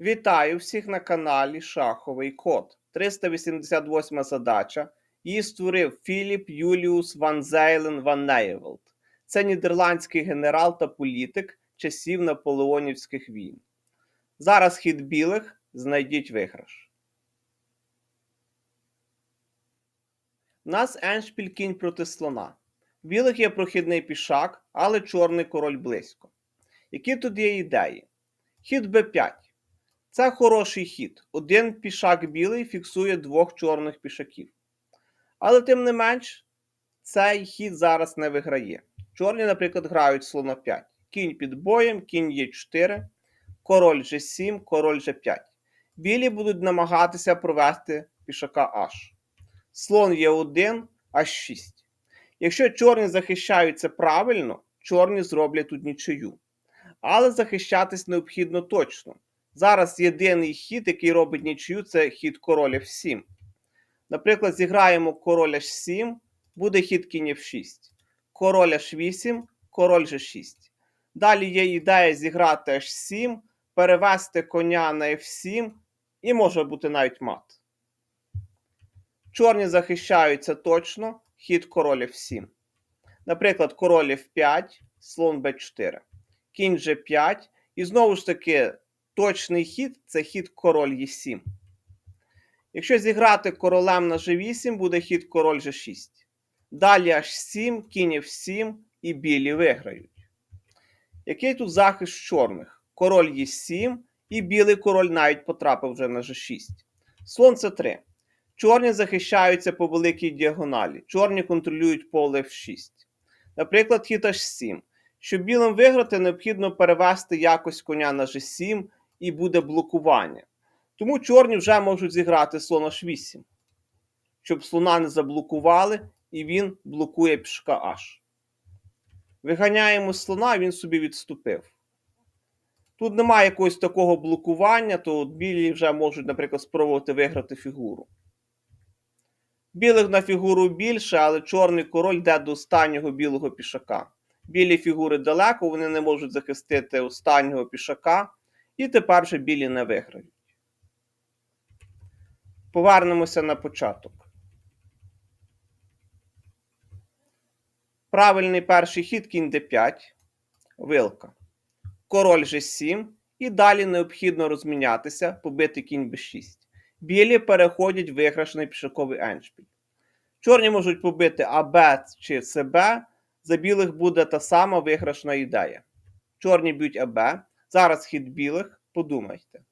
Вітаю всіх на каналі Шаховий Код. 388 задача. Її створив Філіп Юліус Ван Зейлен Ван Нейвелд. Це нідерландський генерал та політик часів наполеонівських війн. Зараз хід білих знайдіть виграш. У нас еншпіль кінь проти слона. Білих є прохідний пішак, але чорний король близько. Які тут є ідеї? Хід Б5. Це хороший хід. Один пішак білий фіксує двох чорних пішаків. Але тим не менш, цей хід зараз не виграє. Чорні, наприклад, грають слона 5. Кінь під боєм, кінь Е4, король G7, король G5. Білі будуть намагатися провести пішака H. Слон Е1, H6. Якщо чорні захищаються правильно, чорні зроблять тут нічию. Але захищатись необхідно точно. Зараз єдиний хід, який робить нічию, це хід король F7. Наприклад, зіграємо король H7, буде хід кінь F6. Король H8, король G6. Далі є ідея зіграти H7, перевести коня на F7 і може бути навіть мат. Чорні захищаються точно, хід король F7. Наприклад, король F5, слон B4, кінь G5. І знову ж таки, точний хід це хід король Е7. Якщо зіграти королем на G8, буде хід король G6. Далі H7, кінь F7 і білі виграють. Який тут захист чорних? Король Е7 і білий король навіть потрапив вже на G6. Слон С3. Чорні захищаються по великій діагоналі. Чорні контролюють поле F6. Наприклад, хід H7. Щоб білим виграти, необхідно перевести якось коня на G7 і буде блокування. Тому чорні вже можуть зіграти слон H8, щоб слона не заблокували, і він блокує пішка H. Виганяємо слона, він собі відступив. Тут немає якогось такого блокування, то от білі вже можуть, наприклад, спробувати виграти фігуру. Білих на фігуру більше, але чорний король йде до останнього білого пішака. Білі фігури далеко, вони не можуть захистити останнього пішака, і тепер же білі не виграють. Повернемося на початок. Правильний перший хід кінь d5, вилка. Король G7, і далі необхідно розмінятися, побити кінь b6. Білі переходять виграшний пішаковий еншпіль. Чорні можуть побити АБ чи СБ, за білих буде та сама виграшна ідея. Чорні б'ють АБ. Зараз хід білих, подумайте.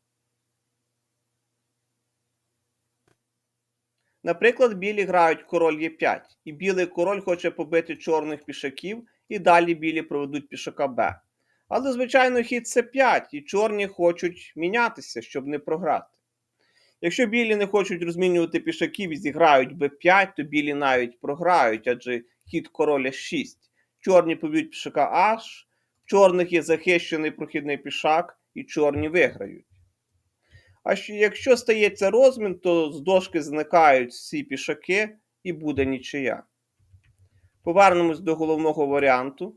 Наприклад, білі грають король Е5, і білий король хоче побити чорних пішаків, і далі білі проведуть пішака Б. Але, звичайно, хід С5, і чорні хочуть мінятися, щоб не програти. Якщо білі не хочуть розмінювати пішаків і зіграють Б5, то білі навіть програють, адже хід короля 6. Чорні поб'ють пішака H, чорних є захищений прохідний пішак, і чорні виграють. А якщо стається розмін, то з дошки зникають всі пішаки і буде нічия. Повернемось до головного варіанту.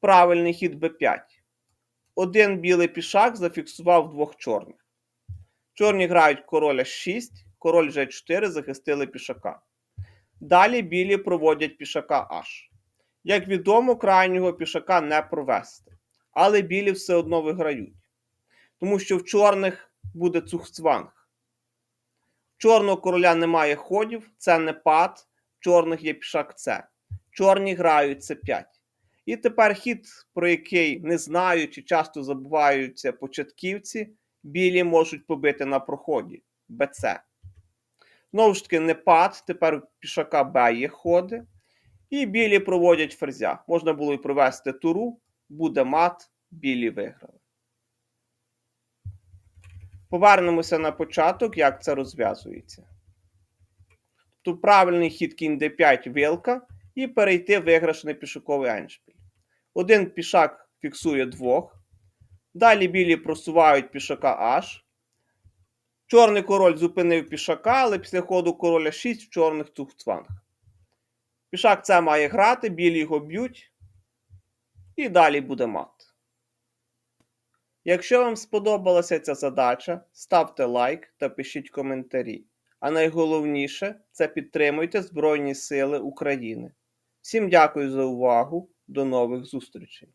Правильний хід Б5. Один білий пішак зафіксував двох чорних. Чорні грають короля 6, король G4 захистили пішака. Далі білі проводять пішака H. Як відомо, крайнього пішака не провести. Але білі все одно виграють. Тому що в чорних буде цухцванг. Чорного короля немає ходів, це не пад, в чорних є пішак С. Чорні грають С5. І тепер хід, про який не знають чи часто забуваються початківці, білі можуть побити на проході БЦ. Знову ж таки, не пад, тепер пішака Б є ходи. І білі проводять ферзя. Можна було і провести туру, буде мат, білі виграли. Повернемося на початок, як це розв'язується. Тут правильний хід кінь d5 вилка і перейти виграшний пішаковий еншпіль. Один пішак фіксує двох. Далі білі просувають пішака H. Чорний король зупинив пішака, але після ходу короля 6 в чорних цухцванг. Пішак це має грати, білі його б'ють. І далі буде мат. Якщо вам сподобалася ця задача, ставте лайк та пишіть коментарі. А найголовніше це підтримуйте Збройні Сили України. Всім дякую за увагу. До нових зустрічей!